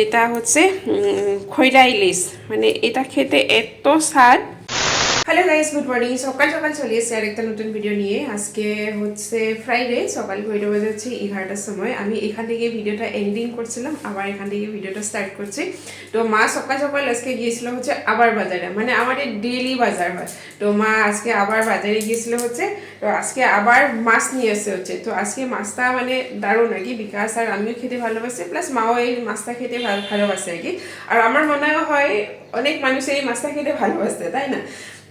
এটা হচ্ছে খৈরা ইলিশ মানে এটা খেতে এত স্বাদ। Hello guys, good morning. সকাল সকাল চলে এসেছি আরেকটা নতুন ভিডিও নিয়ে। আজকে হচ্ছে ফ্রাইডে সকাল ঘড়িটা বাজে হচ্ছে এগারোটার সময়। আমি এখান থেকে ভিডিওটা এন্ডিং করছিলাম, আবার এখান থেকে ভিডিওটা স্টার্ট করছি। তো মা সকাল সকাল আজকে গিয়েছিল হচ্ছে আবার বাজারে মানে আমাদের ডেইলি বাজার হয়। তো মা আজকে আবার বাজারে গিয়েছিল হচ্ছে, তো আজকে আবার মাছ নিয়ে এসে হচ্ছে। তো আজকে মাছটা মানে দারুণ আর কি বিকাশ আর আমিও খেতে ভালোবাসি প্লাস মাও এই মাছটা খেতে ভালো ভালোবাসে আর কি। আর আমার মনে হয় অনেক মানুষ এই মাছটা খেতে ভালোবাসে, তাই না?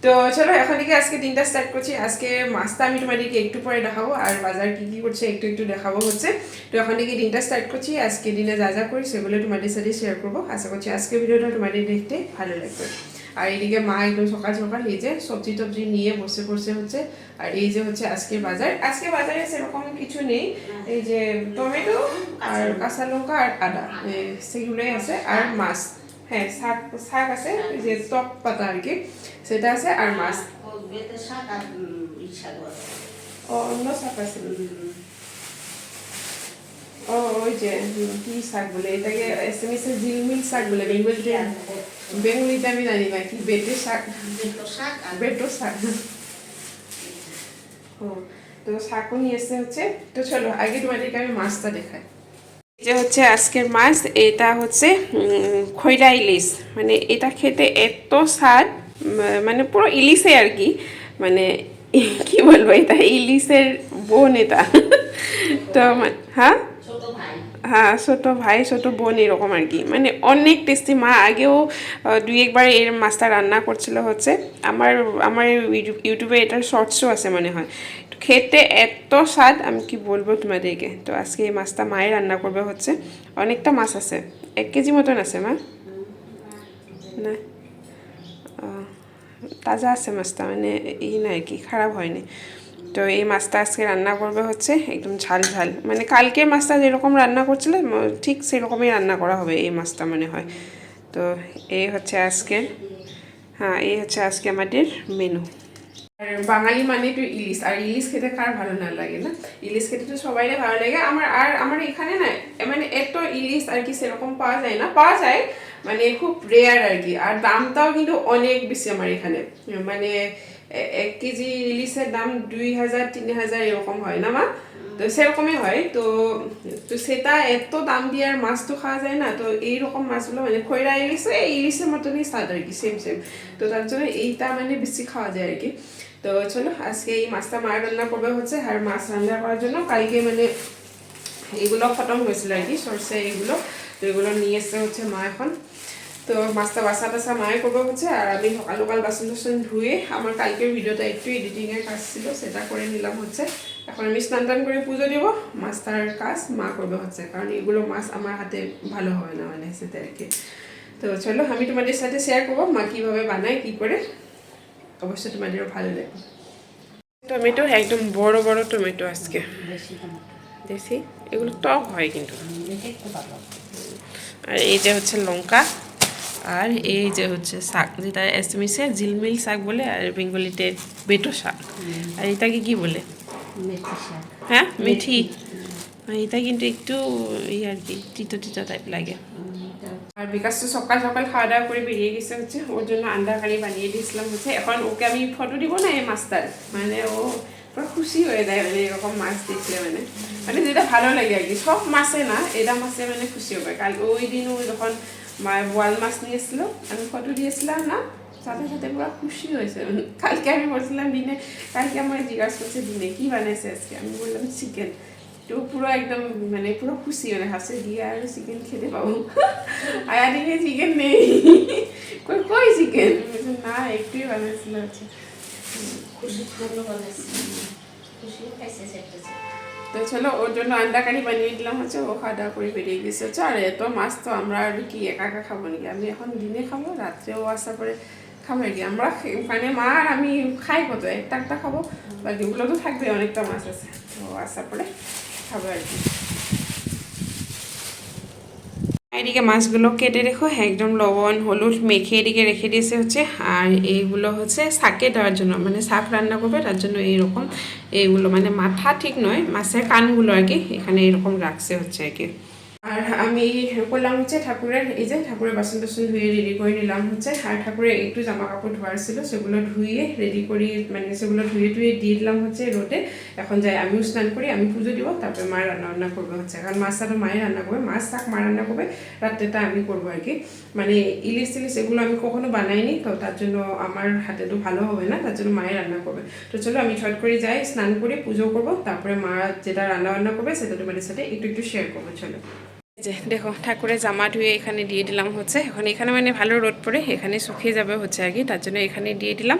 তো চলো, এখন থেকে আজকে দিনটা স্টার্ট করছি। আজকে মাছটা আমি তোমাদেরকে একটু পরে দেখাবো, আর বাজার কি কি করছে একটু একটু দেখাবো হচ্ছে। তো এখন থেকে দিনটা স্টার্ট করছি। আজকে দিনে যা যা করি সেগুলো তোমাদের সাথে শেয়ার করব। আশা করছি আজকে ভিডিওটা তোমাদের দেখতে ভালো লাগবে। আর এইদিকে মা একদম সকাল সকাল এই যে সবজি টবজি নিয়ে বসে বসে হচ্ছে, আর এই যে হচ্ছে আজকে বাজার। আজকে বাজারে সেরকম কিছু নেই। এই যে টমেটো আর কাঁচা লঙ্কা আর আদা সেগুলোই আছে। আর মাছ হ্যাঁ শাক শাক আছে যে টক পাতা আর কি, সেটা আছে আর মাছ। ও। অন্য শাক আছে। ও, ওই যে কি শাক বলে, এটাকে এস এম ঝিলমিল শাক বলে বেঙ্গলিতে বেঙ্গলিতে আমি জানি না, কি বেটে শাক? বেটো শাক। ও, তো শাকও নিয়ে এসে হচ্ছে। তো চলো, আগে তোমাদেরকে আমি মাছটা দেখাই। যে হচ্ছে আজকের মাছ এটা হচ্ছে খৈরা ইলিশ। মানে এটা খেতে এত স্বাদ মানে পুরো ইলিশে আর কি। মানে কি বলব এটা ইলিশের বোন এটা। তো হ্যাঁ? হ্যাঁ ছোট ভাই ছোট বোন এরকম আর কি। মানে অনেক টেস্টি মা আগেও দুই একবার এর মাছটা রান্না করছিল হচ্ছে। আমার আমার ইউটিউব- এটার শর্টসও আছে মনে হয়। খেতে এত স্বাদ, আমি কি বলব তোমাদেরকে? তো আজকে এই মাছটা মায়ে রান্না করবে হচ্ছে, অনেকটা মাছ আছে। এক কেজি মতন আছে, মা? না? তাজা আছে মাছটা মানে এই না আর কি, খারাপ হয়নি। তো এই মাছটা আজকে রান্না করবে হচ্ছে, একদম ঝাল ঝাল। মানে কালকে মাছটা যেরকম রান্না করছিল ঠিক সেরকমই রান্না করা হবে এই মাছটা মনে হয়। তো এই হচ্ছে আজকের হ্যাঁ এই হচ্ছে আজকে আমাদের মেনু আর বাঙালি মানে তো ইলিশ, আর ইলিশ খেতে কার ভালো না লাগে না? ইলিশ খেতে তো সবাই ভালো লাগে। আমার, আর আমার এখানে না মানে এত ইলিশ আর কি সেরকম পাওয়া যায় না। পাওয়া যায় মানে খুব রেয়ার আর কি, আর দামটাও কিন্তু অনেক বেশি আমার এখানে। মানে এক কেজি ইলিশের দাম দুই হাজার, তিন হাজার এরকম হয় না মা? তো সেরকমই হয়। তো তো সেটা এত দাম দিয়ে আর মাছ তো খাওয়া যায় না। তো এইরকম মাছগুলো মানে খৈরা ইলিশ ইলিশের মতনই স্বাদ আর কি সেম সেম তো তার জন্য এইটা মানে বেশি খাওয়া যায় আর কি। তো চলো, আজকে এই মাছটা মায়ের রান্না করবে হচ্ছে, আর মাছ রান্না করার জন্য কালকে মানে এগুলো খতম হয়েছিল আর কি, সরষে এগুলো, তো এগুলো নিয়ে এসে হচ্ছে মা এখন। তো মাছটা বাসা টাসা মায়ে করবে হচ্ছে, আর আমি সকাল সকাল বাসন টাসন ধুয়ে আমার কালকের ভিডিওটা একটু এডিটিংয়ের কাজ ছিল, সেটা করে নিলাম হচ্ছে। এখন আমি স্নান টান করে পুজো দিব, মাছটার কাজ মা করবে হচ্ছে, কারণ এগুলো মাছ আমার হাতে ভালো হয় না মানে সেটা আর কি। তো চলো, আমি তোমাদের সাথে শেয়ার করব, মা কীভাবে বানায়, কী করে। অবশ্যই তোমাদেরও ভালো লাগবে টমেটো একদম বড় বড় টমেটো আজকে। দেশি এগুলো টক হয় কিন্তু। আর এই যে হচ্ছে লঙ্কা আর এই যে হচ্ছে শাক যেটা এসএমএসে ঝিলমিল শাক বলে আর বেঙ্গলিতে বেটো শাক। আর এটাকে কি বলে? হ্যাঁ মেথি। আর এটা কিন্তু একটু এই আর কি তিতো তিতো টাইপ লাগে। আর বিকাশ তো সকাল সকাল খাওয়া দাওয়া করে বেরিয়ে গেছে হচ্ছে। ওর জন্য আন্ডা কারি বানিয়ে দিয়েছিলাম হচ্ছে। এখন ওকে আমি ফটো দিব না এই মাছটার? মানে ও পুরো খুশি হয়ে যায় মানে এরকম মাছ দেখলে মানে। মানে যেটা ভালো লাগে আর কি। সব মাছে না, এটা মাছে মানে খুশি হবে। কাল ওই দিন ও যখন বোয়াল মাছ নিয়েছিল, আমি ফটো দিয়েছিলাম না, সাথে সাথে পুরো খুশি হয়েছে। কালকে আমি বলছিলাম, দিনে, কালকে আমার জিজ্ঞাসা করছে, দিনে কি বানাইছে আজকে? আমি বললাম, চিকেন। তো পুরো একদম মানে পুরো খুশি মানে হাসে গিয়ে আর চিকেন খেতে পাবো। আর এদিকে চিকেন নেই। কই কই চিকেন না একটুই বানাইছিল বানাইছি খুশিও তো চলো ওর জন্য আন্ডা কারি বানিয়ে দিলাম হচ্ছে ও খাওয়া দাওয়া করে বেরিয়ে গেছে। হচ্ছে আর এত মাছ তো আমরা আর কি একা একা খাব নাকি? আমি এখন দিনে খাব রাত্রেও আসার পরে খাব আর কি আমরা মানে মা আর আমি খাই কত একটা একটা খাব। বাকিগুলো তো থাকবে অনেকটা মাছ আছে। তো আসার পরে খাব আর এদিকে মাছগুলো কেটে রেখো, একদম লবণ, হলুদ মেখে এদিকে রেখে দিয়েছে হচ্ছে, আর এইগুলো হচ্ছে শাকে দেওয়ার জন্য মানে শাক রান্না করবে, তার জন্য এইরকম এইগুলো মানে মাথা ঠিক নয়, মাছের কানগুলো আর কি, এখানে এরকম রাখছে হচ্ছে আর কি। আর আমি করলাম হচ্ছে ঠাকুরের, এই যে ঠাকুরের বাসন টাসন ধুয়ে রেডি করে নিলাম হচ্ছে। আর ঠাকুরের একটু জামা কাপড় ধোয়ার ছিল, সেগুলো ধুয়ে রেডি করি মানে সেগুলো ধুয়ে ধুয়ে দিয়ে দিলাম হচ্ছে রোদে। এখন যাই, আমিও স্নান করি, আমি পুজো দিব, তারপরে মা রান্না বান্না করবে হচ্ছে। কারণ মাছটা তো মায়ের রান্না করবে মাছ থাক, মা রান্না করবে রাত্রেটা আমি করব আর কি। মানে ইলিশ টিলিশ এগুলো আমি কখনো বানাইনি, তো তার জন্য আমার হাতে তো ভালো হবে না, তার জন্য মায়ের রান্না করবে। তো চলো আমি ছট করে যাই, স্নান করে পুজো করব, তারপরে মা যেটা রান্না বান্না করবে, সেটা তোমাদের সাথে একটু একটু শেয়ার করব, চলো। যে দেখো, ঠাকুরের জামা ধুয়ে এখানে দিয়ে দিলাম হচ্ছে। এখন এখানে মানে ভালো রোদ পড়ে, এখানে শুকিয়ে যাবে হচ্ছে আর কি, তার জন্য এখানে দিয়ে দিলাম।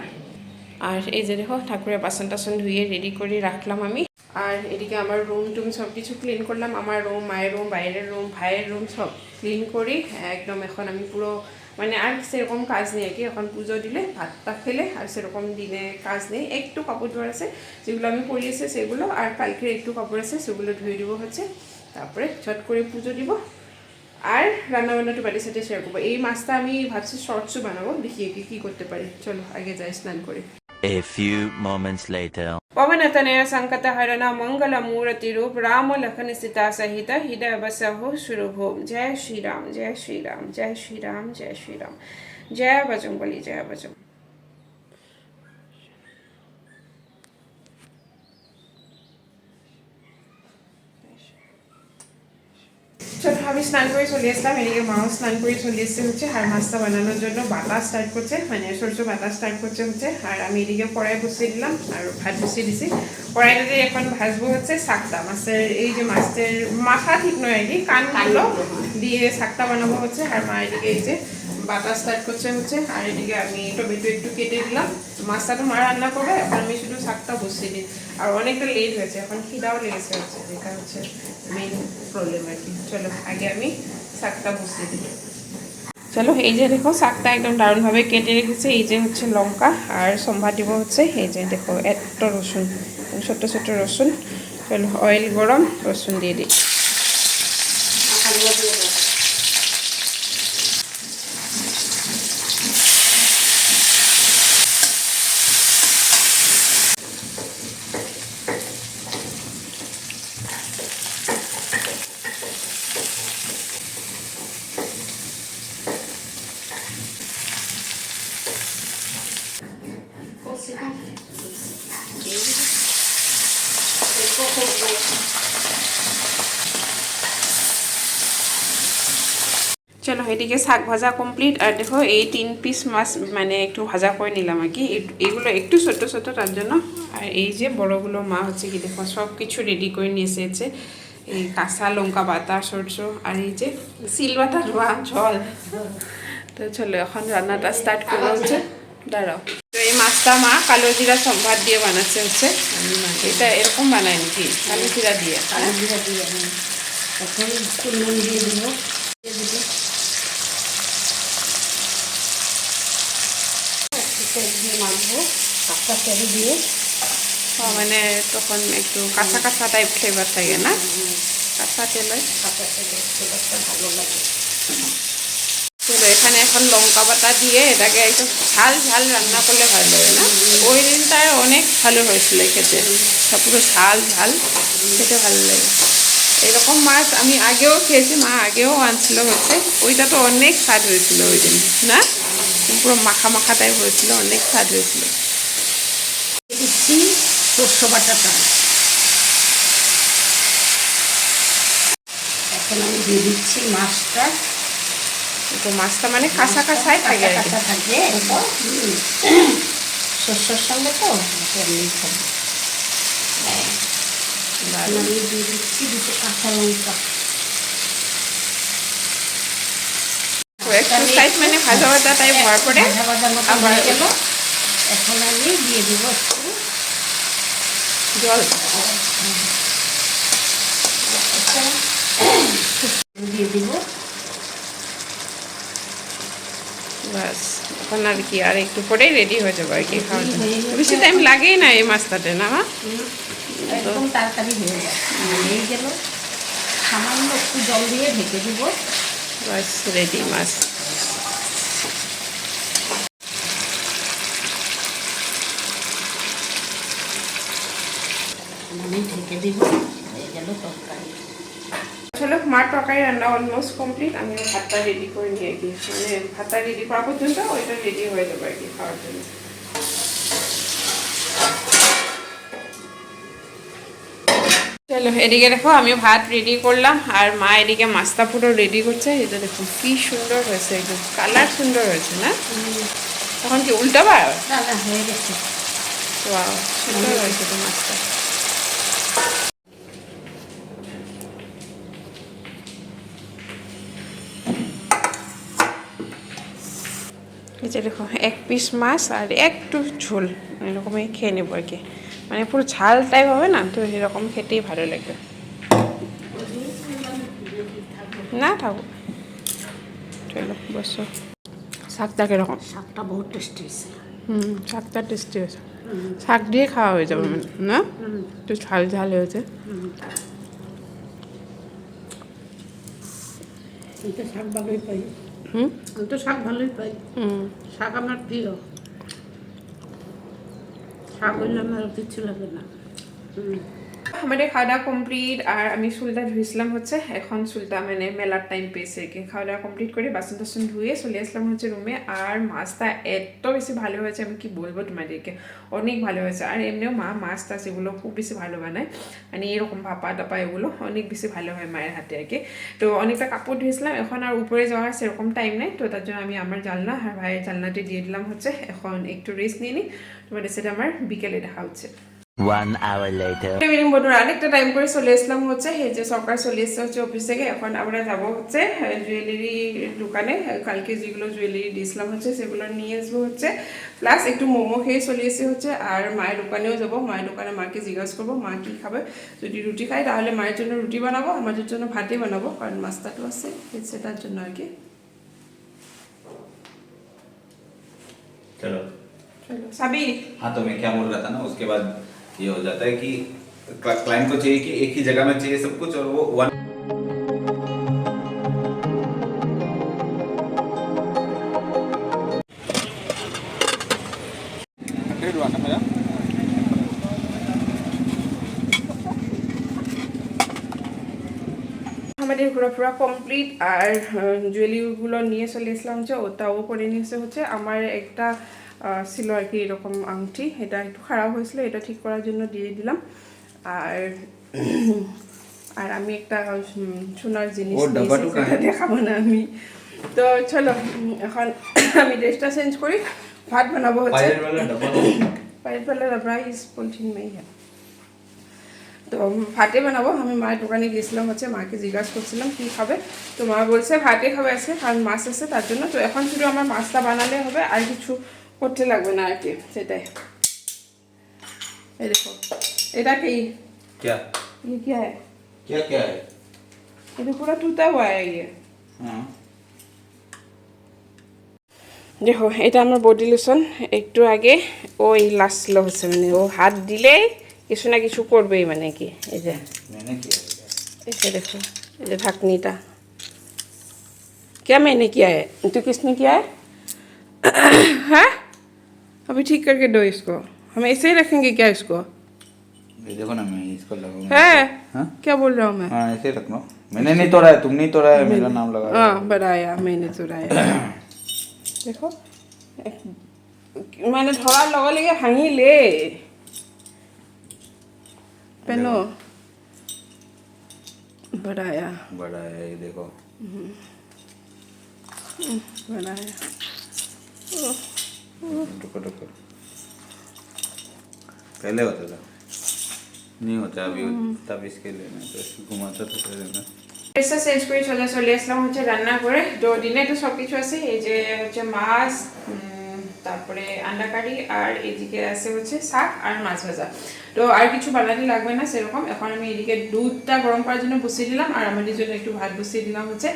আর এই যে দেখো, ঠাকুরের বাসন টাসন ধুয়ে রেডি করে রাখলাম আমি। আর এদিকে আমার রুম টুম সব কিছু ক্লিন করলাম, আমার রুম মায়ের রুম বাইরের রুম ভাইয়ের রুম সব ক্লিন করি একদম এখন আমি পুরো মানে আর সেরকম কাজ নেই আর কি, এখন পুজো দিলে ভাতটা খেলে আর সেরকম দিনে কাজ নেই। একটু কাপড় ধোয়ার আছে, যেগুলো আমি পরিয়েছি সেগুলো, আর কালকে একটু কাপড় আছে, সেগুলো ধুয়ে দিব হচ্ছে। তারপরে ছট করে পুজো দিব আর রান্নাবান্নাটা বাড়ির সাথে শেয়ার করবো এই মাছটা আমি ভাবছি শর্টসও বানাবো দেখিয়ে কি কী করতে পারি চলো আগে যাই স্নান করে A few moments later. ಪವನತನಯ ಸಂಕಟಹರಣ ಮಂಗಲ ಮೂರ್ತಿ ರೂಪ ರಾಮ ಲಖನ ಸೀತಾ ಸಹಿತ ಹೃದಯ ಬಸಹು ಶುರುಭು ಜಯ ಶ್ರೀರಾಮ್ ಜಯ ಶ್ರೀರಾಮ್ ಜಯ ಶ್ರೀರಾಮ್ ಜಯ ಶ್ರೀರಾಮ್ ಜಯ ಬಜರಂಬಲಿ ಜಯ ಬಜರಂಗ আমি স্নান করে চলে আসলাম, এদিকে মাও স্নান করে চলে এসছে হচ্ছে, আর মাছটা বানানোর জন্য বাটা স্টার্ট করছে মানে সরষে বাটা স্টার্ট করছে হচ্ছে, আর আমি এদিকে কড়াই বসিয়ে দিলাম, আর ভাত বসিয়ে দিছি। কড়াইটাতে এখন ভাজবো হচ্ছে শাকটা, মাছের এই যে মাছের মাথা ঠিক নয় আর কি, কানগুলো দিয়ে শাকটা বানাবো হচ্ছে, আর মা এদিকে এই যে বাটা স্টার্ট করছে হচ্ছে, আর এদিকে আমি টমেটো একটু কেটে দিলাম। মাছটা তো মা রান্না করবে, এখন আমি শাকটা বসিয়ে দিই আর অনেকটা লেট হয়েছে, এখন খিদাও লেগেছে হচ্ছে, যেটা হচ্ছে মেন প্রবলেম আর কি। চলো, আগে আমি শাকটা বসিয়ে দিই। চলো, এই যে দেখো, শাকটা একদম দারুণভাবে কেটে রেখেছে। এই যে হচ্ছে লঙ্কা আর সম্ভার দিব হচ্ছে, এই যে দেখো এত রসুন, ছোট্ট ছোট্ট রসুন। চলো অয়েল গরম, রসুন দিয়ে দিই আলুও দিয়ে দেবো দিয়ে দিবি। এরপর করব। চলো এদিকে শাক ভাজা কমপ্লিট আর দেখো, এই তিন পিস মাছ মানে একটু ভাজা করে নিলাম আর কি। এগুলো একটু ছোট ছোট তার জন্য। আর এই যে বড়গুলো মা হচ্ছে কি, দেখো সব কিছু রেডি করে নিয়ে এসেছে। এই কাঁচা লঙ্কা বাতা সরষ, আর এই যে সিল বাটা, ধোয়া, জল। তো চলো, এখন রান্নাটা স্টার্ট করব হচ্ছে। দাঁড়াও। তো এই মাছটা মা কালো জিরা সম্ভার দিয়ে বানাচ্ছে হচ্ছে। এটা এরকম বানায় নাকি? কালো জিরা দিয়ে কালো জিরা দিয়ে এখন দিয়ে দিব দিয়ে দিব একটু তেল কাঁচা তেল দিয়ে। মানে তখন একটু কাঁচা কাঁচা টাইপ ফ্লেভার থাকে না? কাঁচা তেলে? কাঁচা তেলে ফ্লেভারটা ভালো লাগে। চলো এখানে এখন লঙ্কা পাতা দিয়ে এটাকে একটু ঝাল ঝাল রান্না করলে ভালো লাগে না? ওই দিনটায় অনেক ভালো হয়েছিল খেতে। তা পুরো ঝাল ঝাল খেতে ভালো লাগে। এরকম মাছ আমি আগেও খেয়েছি মা আগেও আনছিল হচ্ছে। ওইটা তো অনেক স্বাদ হয়েছিল ওই দিন না? পুরো মাখা মাখা টাইপ হয়েছিল অনেক স্বাদ হয়েছিল। দিচ্ছি বাটাটা এখন আমি দিয়ে দিচ্ছি মাছটা। তো মাছটা মানে কাঁচা কাঁচাই থাকে কাঁচা থাকে শস্যর সঙ্গে তো এখন আমি দিয়ে দিচ্ছি দুটো কাঁচা লঙ্কা। একটু মানে ভাজা ভাজা টাইপ হওয়ার পরে আবার গেল এখন আমি দিয়ে দিব একটু জল। দিয়ে দিব। বাস এখন আর কি আর একটু পরেই রেডি হয়ে যাবে আর কি। হয়ে গেছে। বেশি টাইম লাগেই না এই মাছটাতে না মা? একদম তাড়াতাড়ি হয়ে যায় হয়ে গেল সামান্য একটু জল দিয়ে ঢেকে দিব। বাস রেডি মাছ মানে ঢেকে আসলে মার তরকারি রান্না অলমোস্ট কমপ্লিট আমি ভাতটা রেডি করে নিয়ে গিয়ে মানে ভাতটা রেডি করা পর্যন্ত ওইটা রেডি হয়ে যাবে আর কি খাওয়ার জন্য। চলো এদিকে দেখো আমি ভাত রেডি করলাম আর মা এদিকে মাছটা পুরো রেডি করছে। এটা দেখো কি সুন্দর হয়েছে একদম কালার সুন্দর হয়েছে না? তখন কি উল্টাবার না না হয়ে গেছে। সুন্দর হয়েছে তো মাছটা। এই যে দেখো এক পিস মাছ আর একটু ঝোল এরকমই খেয়ে নেব আর কি। মানে পুরো ঝাল টাইপ হবে না? তো এরকম খেতেই ভালো লাগবে। না থাকুক। চলো বসো। শাকটা কীরকম? শাকটা বহুত টেস্টি হয়েছে। হুম শাকটা টেস্টি হয়েছে। শাক দিয়ে খাওয়া হয়ে যাবে মানে, না? একটু ঝাল ঝাল হয়েছে। শাক ভালোই পাই। হুম? আমি তো শাক ভালোই পাই। হুম। শাক আমার প্রিয়। হইলে আমার কিচ্ছু লাগে না। আমাদের খাওয়া দাওয়া কমপ্লিট আর আমি চুলটা ধুইছিলাম হচ্ছে, এখন চুলটা মানে মেলার টাইম পেয়েছে কি। খাওয়া দাওয়া কমপ্লিট করে বাসন টাসন ধুয়ে চলে আসলাম হচ্ছে রুমে আর মাছটা এত বেশি ভালো হয়েছে, আমি কি বলব তোমাদেরকে? অনেক ভালো হয়েছে। আর এমনিও মা মাছ টাছ এগুলো খুব বেশি ভালো বানায় মানে এরকম ভাপা টাপা এগুলো অনেক বেশি ভালো হয় মায়ের হাতে আর কি। তো অনেকটা কাপড় ধুয়েছিলাম এখন আর উপরে যাওয়ার সেরকম টাইম নেই, তো তার জন্য আমি আমার জানলা আর ভাইয়ের জানলাটি দিয়ে দিলাম হচ্ছে, এখন একটু রেস্ট নিয়ে নিই, তোমাদের সেটা আমার বিকেলে দেখা হচ্ছে। One hour later. ইভিনিং বন্ধুরা আরেকটা টাইম করে চলে আসলাম হচ্ছে এই যে সকাল চলে এসছে হচ্ছে অফিস থেকে এখন আমরা যাব হচ্ছে জুয়েলারি দোকানে কালকে যেগুলো জুয়েলারি দিয়েছিলাম হচ্ছে সেগুলো নিয়ে আসবো হচ্ছে প্লাস একটু মোমো খেয়ে চলে এসে হচ্ছে আর মায়ের দোকানেও যাব মায়ের দোকানে মাকে জিজ্ঞাসা করবো মা কি খাবে যদি রুটি খাই তাহলে মায়ের জন্য রুটি বানাবো আমাদের জন্য ভাতই বানাবো কারণ মাস্তাটো আছে সেটার জন্য আর কি चलो চলো সাবি हाँ तो मैं क्या बोल रहा था ना उसके बाद ये हो जाता है कि क्लाइंट को चाहिए कि एक ही जगह में चाहिए सब कुछ और वो वन আমাদের ঘোরাফেরা কমপ্লিট আর জুয়েলারিগুলো নিয়ে চলে এসলাম যে ওটাও করে নিয়েছে হচ্ছে আমার একটা আহ, ছিল আর কি এরকম আংটি। এটা একটু খারাপ হয়েছিল এটা ঠিক করার জন্য দিয়ে দিলাম। আর আর আমি একটা সোনার জিনিস দেখাবো না আমি। তো চলো এখন আমি ড্রেসটা চেঞ্জ করি। ভাত বানাবো হচ্ছে। তো ভাতে বানাবো। আমি মায়ের দোকানে গিয়েছিলাম হচ্ছে মাকে জিজ্ঞাসা করছিলাম কি খাবে? তো মা বলছে ভাতে খাবে আছে কারণ মাছ আছে তার জন্য। তো এখন শুধু আমার মাছটা বানালে হবে আর কিছু করতে লাগবে না আর কি সেটাই এই দেখো এটা কি क्या ये क्या है क्या क्या है ये तो पूरा टूटा हुआ है ये हाँ দেখো এটা আমার বডি লোশন একটু আগে ওই লাসছিল হচ্ছে মানে ও হাত দিলেই কিছু না কিছু করবেই মানে কি এই যে मैंने किया है। এই যে দেখো এই যে ঢাকনিটা क्या मैंने किया है तो किसने किया है हाँ अभी ठीक करके दो इसको। हम ऐसे ही रखेंगे क्या इसको? देखो ना मैं इसको लगाऊँगा है? हाँ? क्या बोल रहा हूँ मैं? हाँ ऐसे रख लो। मैंने नहीं तोड़ा है तुम नहीं तोड़ा है मेरा नाम लगा हाँ बनाया मैंने चुराया देखो मैंने थोड़ा लगा लेके भांगी ले। पेनो बनाया। बड़ा है ये देखो। बनाया। रुको रुको पहले होता था नहीं होता अभी तब इसके लेना तो इसको घुमाता था पहले ना ড্রেসটা চেঞ্জ করে চলে চলে আসলাম হচ্ছে রান্না করে তো দিনে তো সব কিছু আছে এই যে হচ্ছে মাছ উম, তারপরে আন্ডা কারি আর এদিকে আছে হচ্ছে শাক আর মাছ ভাজা। তো আর কিছু বানাতে লাগবে না সেরকম। এখন আমি এদিকে দুধটা গরম করার জন্য বসিয়ে দিলাম আর আমাদের জন্য একটু ভাত বসিয়ে দিলাম হচ্ছে।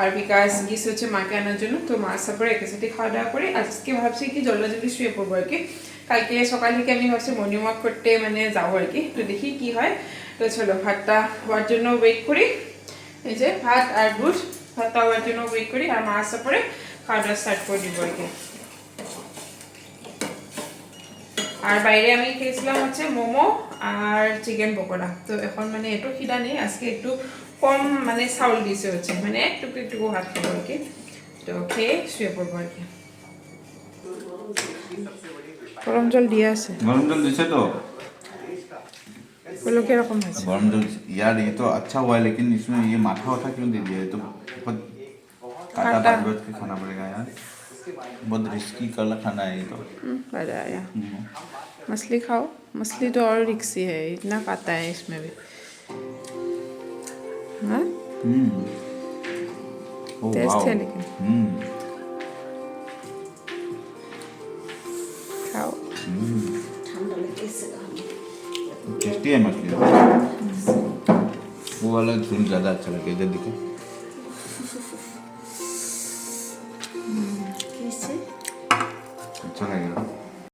আর বিকাশ গিস হচ্ছে মাকে আনার জন্য। তো মাছ তারপরে একে সাথে খাওয়া দাওয়া করে আজকে ভাবছি কি জলদি শুয়ে পড়ব আর কি। কালকে সকাল থেকে আমি ভাবছি মর্নিং ওয়াক করতে মানে যাব আর কি। তো দেখি কি হয়। তো চলো ভাতটা হওয়ার জন্য ওয়েট করি। এই যে ভাত আর দুধ তাওয়ার জন্য ওয়েট করি। আর মা আসার পরে খাওয়া দাওয়া স্টার্ট করে দিব আর কি। আর বাইরে আমি খেয়েছিলাম হচ্ছে মোমো আর চিকেন পকোড়া তো এখন মানে একটু খিদা নেই আজকে একটু কম মানে চাউল দিয়েছে হচ্ছে মানে একটু একটু ভাত খাবো আর কি তো খেয়ে শুয়ে পড়বো আর কি গরম জল দিয়ে আছে गरम जल दिसे तो ওগুলো কিরকম হয়েছে गरम जल यार ये तो अच्छा हुआ है लेकिन इसमें ये माथा वाथा क्यों दे दिया है तो बहुत काटा काटा। बाज के खाना पड़ेगा यार बहुत रिस्की काला खाना है ये तो। हम्म, मज़ा आया। हम्म। मछली खाओ। मछली तो और रिक्सी है इतना खाता है इसमें भी। हाँ? हम्म। टेस्ट है लेकिन। खाओ। टेस्टी है मछली। वो वाला झूल ज़्यादा अच्छा लगे लगेगा देखो।